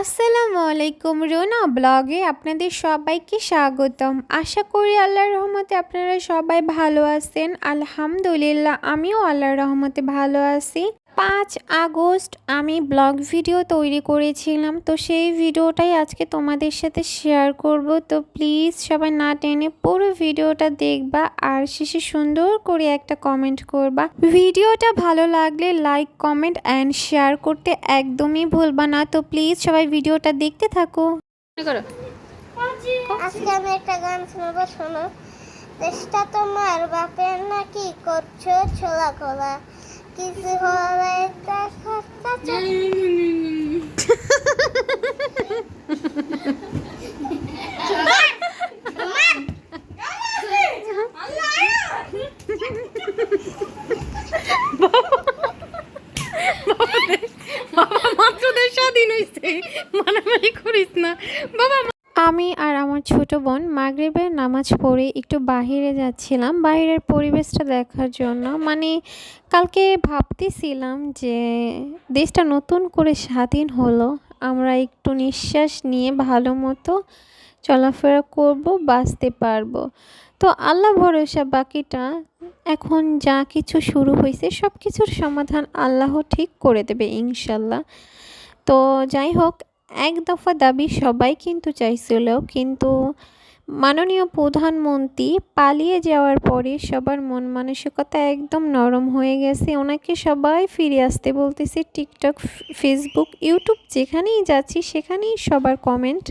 আসসালামু আলাইকুম রোনা ব্লগে আপনাদের সবাইকে স্বাগতম। আশা করি আল্লাহর রহমতে আপনারা সবাই ভালো আছেন। আলহামদুলিল্লাহ, আমিও আল্লাহর রহমতে ভালো আছি। পাঁচ আগস্ট আমি ব্লগ ভিডিও তৈরি করেছিলাম। তো সেই ভিডিওটাই আজকে তোমাদের সাথে শেয়ার করব। তো প্লিজ সবাই না টেনে পুরো ভিডিওটা দেখবা আর শেষে সুন্দর করে একটা কমেন্ট করবা। ভিডিওটা ভালো লাগলে লাইক কমেন্ট অ্যান্ড শেয়ার করতে একদমই ভুলবা না। তো প্লিজ সবাই ভিডিওটা দেখতে থাকো। আমি একটা গান তোমার, বাপের না কি করছ ছোলা খোলা কিছু হলে বাবা মাত্র স্বাধীন হয়েছে মারামারি করিস না বাবা ছোট বোন, মাগরিবের নামাজ পড়ে একটু বাহিরে যাচ্ছিলাম। বাইরের পরিবেশটা দেখার জন্য। মানে কালকে ভাবতেছিলাম যে দেশটা নতুন করে স্বাধীন হলো। আমরা একটু নিঃশ্বাস নিয়ে ভালো মতো চলাফেরা করব, বাঁচতে পারব। তো আল্লাহ ভরসা বাকিটা, এখন যা কিছু শুরু হয়েছে সব কিছুর সমাধান আল্লাহ ঠিক করে দেবে ইনশাল্লাহ। তো যাই হোক এক দফা দাবি সবাই কিন্তু চাইছিল, কিন্তু মাননীয় প্রধানমন্ত্রী পালিয়ে যাওয়ার পরে সবার মন মানসিকতা একদম নরম হয়ে গেছে। ওনাকে সবাই ফিরে আসতে বলতেছে, টিকটক, ফেসবুক, ইউটিউব যেখানেই যাচ্ছি সেখানেই সবার কমেন্ট,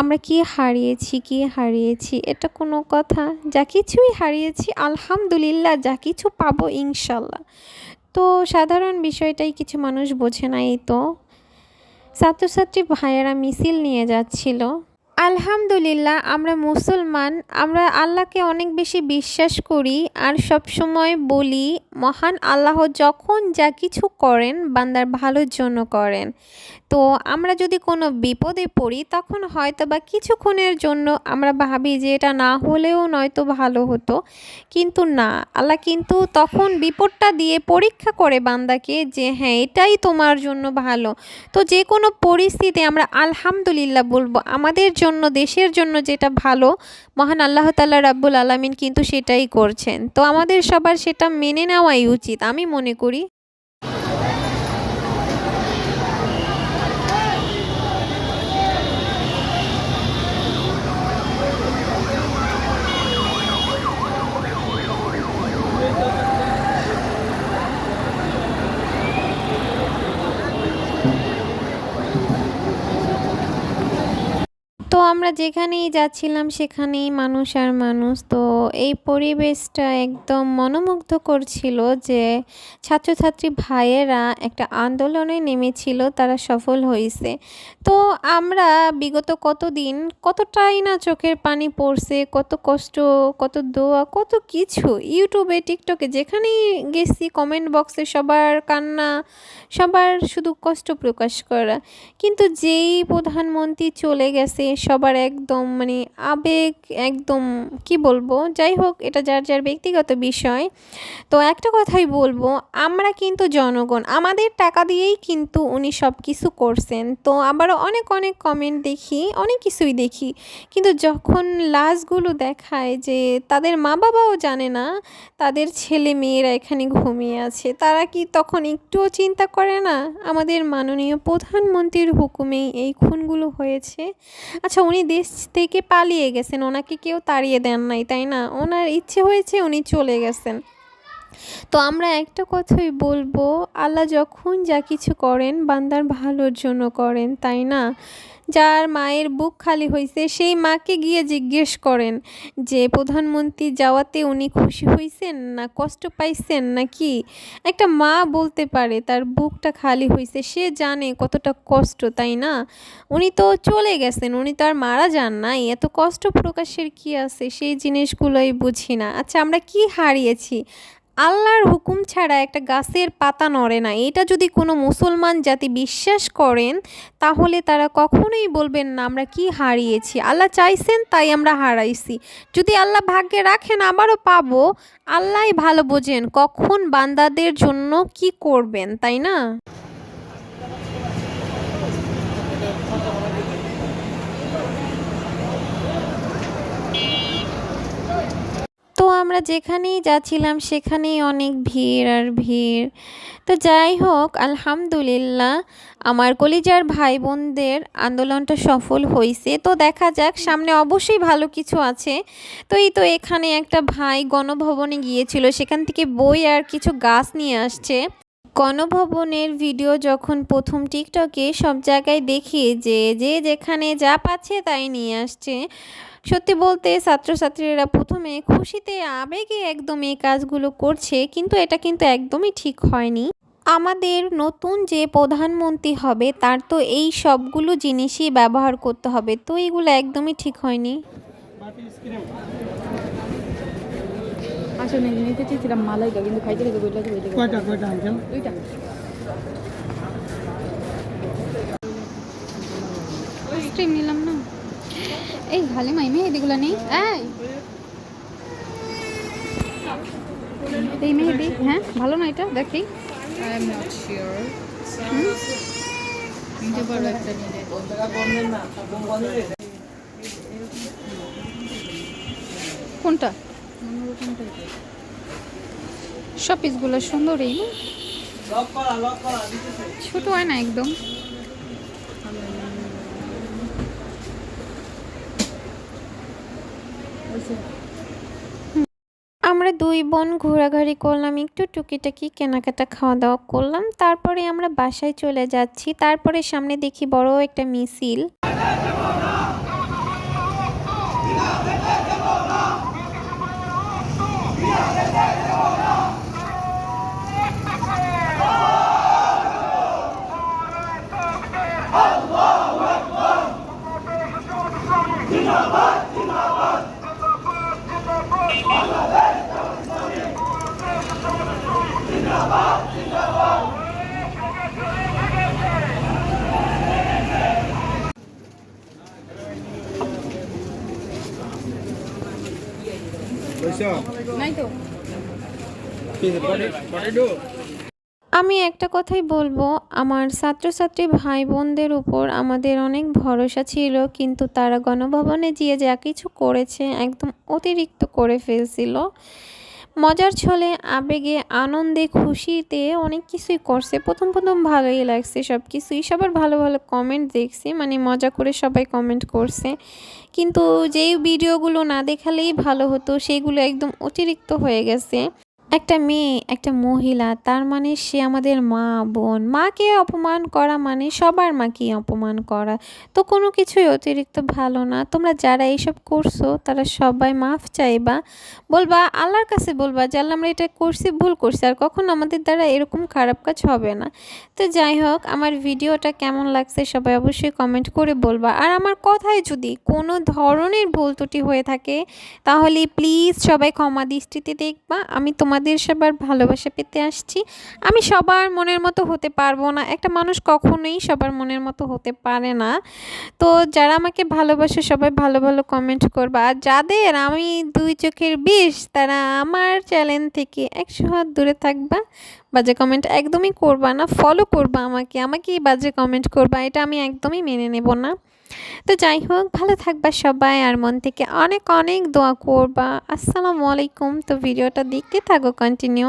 আমরা কি হারিয়েছি কি হারিয়েছি? এটা কোনো কথা। যা কিছুই হারিয়েছি, আলহামদুলিল্লাহ, যা কিছু পাবো ইনশাল্লাহ। তো সাধারণ বিষয়টাই কিছু মানুষ বোঝে না এই তো। ছাত্রছাত্রী ভাইয়েরা মিছিল নিয়ে যাচ্ছিল। আলহামদুলিল্লাহ, আমরা মুসলমান, আমরা আল্লাহকে অনেক বেশি বিশ্বাস করি আর সব সময় বলি, মহান আল্লাহ যখন যা কিছু করেন, বান্দার ভালোর জন্য করেন। তো আমরা যদি কোনো বিপদে পড়ি, তখন হয়তো বা কিছুক্ষণের জন্য আমরা ভাবি যে এটা না হলেও নয়তো ভালো হতো। কিন্তু না, আল্লাহ কিন্তু তখন বিপদটা দিয়ে পরীক্ষা করে বান্দাকে যে হ্যাঁ এটাই তোমার জন্য ভালো। তো যে কোনো পরিস্থিতি আমরা আলহামদুলিল্লাহ বলব, আমাদের জন্য দেশের জন্য যেটা ভালো, মহান আল্লাহ তাল্লাহ রাব্বুল আলমিন কিন্তু সেটাই করছেন। তো আমাদের সবার সেটা মেনে নেওয়াই উচিত, আমি মনে করি। আমরা যেখানেই যাচ্ছিলাম সেখানেই মানুষ আর মানুষ। তো এই পরিবেশটা একদম মনোমুগ্ধ করছিল যে ছাত্রছাত্রী ভাইয়েরা একটা আন্দোলনে নেমেছিল, তারা সফল হয়েছে তো আমরা বিগত কতদিন, কতটাই না চোখের পানি পড়ছে, কত কষ্ট, কত দোয়া, কত কিছু ইউটিউবে, টিকটকে, যেখানেই গেছি কমেন্ট বক্সে সবার কান্না, সবার শুধু কষ্ট প্রকাশ করা। কিন্তু যেই প্রধানমন্ত্রী চলে গেছে সবার একদম মানে আবেগ, একদম কি বলব? যাই হোক, এটা যার যার ব্যক্তিগত বিষয়। তো একটা কথাই বলব, আমরা কিন্তু জনগণ, আমাদের টাকা দিয়েই কিন্তু উনি সব কিছু করছেন। তো আবারও অনেক অনেক কমেন্ট দেখি, অনেক কিছুই দেখি। কিন্তু যখন লাশগুলো দেখায় যে তাদের মা বাবাও জানে না, তাদের ছেলে মেয়েরা এখানে ঘুমিয়ে আছে, তারা কি তখন একটুও চিন্তা করে না? আমাদের মাননীয় প্রধানমন্ত্রীর হুকুমেই এই খুনগুলো হয়েছে? আচ্ছা উনি দেশ থেকে পালিয়ে গেছেন, ওনাকে কেউ তাড়িয়ে দেন নাই, তাই না? ওনার ইচ্ছে হয়েছে উনি চলে গেছেন। তো আমরা একটা কথাই বলব, আল্লাহ যখন যা কিছু করেন, বান্দার ভালোর জন্য করেন, তাই না? যার মায়ের বুক খালি হয়েছে সেই মাকে গিয়ে জিজ্ঞেস করেন যে, প্রধানমন্ত্রী যাওয়াতে উনি খুশি হয়েছেন না কষ্ট পাইছেন না কি একটা মা বলতে পারে, তার বুকটা খালি হয়েছে সে জানে কতটা কষ্ট, তাই না? উনি তো চলে গেছেন, উনি তো আর মারা যান নাই, এত কষ্ট প্রকাশের কি আছে? সেই জিনিসগুলোই বুঝি না। আচ্ছা আমরা কি হারিয়েছি? আল্লাহর হুকুম ছাড়া একটা গাছের পাতা নড়ে না। এটা যদি কোনো মুসলমান জাতি বিশ্বাস করেন, তাহলে তারা কখনোই বলবেন না, আমরা কি হারিয়েছি? আল্লাহ চাইছেন, তাই আমরা হারাইছি। যদি আল্লাহ ভাগ্যে রাখেন, আবারও পাবো। আল্লাহ ভালো বোঝেন কখন বান্দাদের জন্য কি করবেন, তাই না? আমরা যেখানেই যাচ্ছিলাম সেখানেই অনেক ভিড় আর ভিড়। তো যাই হোক, আলহামদুলিল্লাহ আমার কলিজার ভাই বোনদের আন্দোলনটা সফল হয়েছে তো দেখা যাক, সামনে অবশ্যই ভালো কিছু আছে। তো এই তো এখানে একটা ভাই গণভবনে গিয়েছিল, সেখান থেকে বই আর কিছু গাছ নিয়ে আসছে। গণভবনের ভিডিও যখন প্রথম টিকটকে সব জায়গায় দেখি যে যে যেখানে যা পাচ্ছে তাই নিয়ে আসছে। সত্যি বলতে ছাত্রছাত্রীরা প্রথমে খুশিতে, আবেগে একদম এই কাজগুলো করছে, কিন্তু এটা কিন্তু একদমই ঠিক হয়নি। আমাদের নতুন যে প্রধানমন্ত্রী হবে, তার তো এই সবগুলো জিনিসই ব্যবহার করতে হবে, তো এইগুলো একদমই ঠিক হয়নি। আসলে নিতে চেয়েছিলাম মালাইকা কিন্তু খাইতে বইটা বইটা কয়টা কয়টা আঙ্কেল দুইটা। স্ট্রিম নিলাম না। এই খালি মাই মেহেদিগুলো নেই? এই। এই মেহেদি হ্যাঁ ভালো না এটা? দেখি. নিতে পারো একটা নিলে কোনটা? সব পিসগুলো সুন্দরই। ছোট হয় না একদম। আমরা দুই বোন ঘোরাঘুরি করলাম, একটু টুকিটাকি কেনাকাটা খাওয়া দাওয়া করলাম। তারপরে আমরা বাসায় চলে যাচ্ছি। তারপরে সামনে দেখি বড় একটা মিছিল। আমি একটা কথাই বলব আমার ছাত্রছাত্রী ভাই বোনদের উপর আমাদের অনেক ভরসা ছিল কিন্তু তারা গণভবনে গিয়ে যা কিছু করেছে একদম অতিরিক্ত করে ফেলছিল। মজার ছলে, আবেগে, আনন্দে, খুশিতে অনেক কিছুই করছে। প্রথম প্রথম ভালোই লাগছে সব কিছুই সবার ভালো ভালো কমেন্ট দেখছি মানে মজা করে সবাই কমেন্ট করছে। কিন্তু যেই ভিডিওগুলো না দেখালেই ভালো হতো, সেগুলো একদম অতিরিক্ত হয়ে গেছে। একটা মেয়ে, একটা মহিলা, তার মানে সে আমাদের মা, বোন। মাকে অপমান করা মানে সবার মাকে অপমান করা। তো কোনো কিছুই অতিরিক্ত ভালো না। তোমরা যারা এইসব করছ, তারা সবাই মাফ চাইবা। বলবা, আল্লাহর কাছে বলবা যে, আল্লাহ, আমরা এটা করছি, ভুল করছি। আর কখনো আমাদের দ্বারা এরকম খারাপ কাজ হবে না। তো যাই হোক, আমার ভিডিওটা কেমন লাগছে সবাই অবশ্যই কমেন্ট করে বলবা। আর আমার কথায় যদি কোনো ধরনের ভুল ত্রুটি হয়ে থাকে, তাহলে প্লিজ সবাই ক্ষমা দৃষ্টিতে দেখবা। আমি তোমাদের সবার ভালোবাসা পেতে আসছি। আমি সবার মনের মতো হতে পারব না। একটা মানুষ কখনোই সবার মনের মতো হতে পারে না। তো যারা আমাকে ভালোবাসে, সবাই ভালো ভালো কমেন্ট করবা। আর যাদের আমি দুই চোখের বিষ, তারা আমার চ্যানেল থেকে একশো হাত দূরে থাকবা। বাজে কমেন্ট একদমই করবা না। ফলো করবা আমাকে। আমাকেই বাজে কমেন্ট করবা। এটা আমি একদমই মেনে নেব না। তো যাই হোক ভালো থাকবা সবাই আর মন থেকে অনেক অনেক দোয়া করবা। আসসালামু আলাইকুম। তো ভিডিওটা দেখতে থাকো কন্টিনিউ।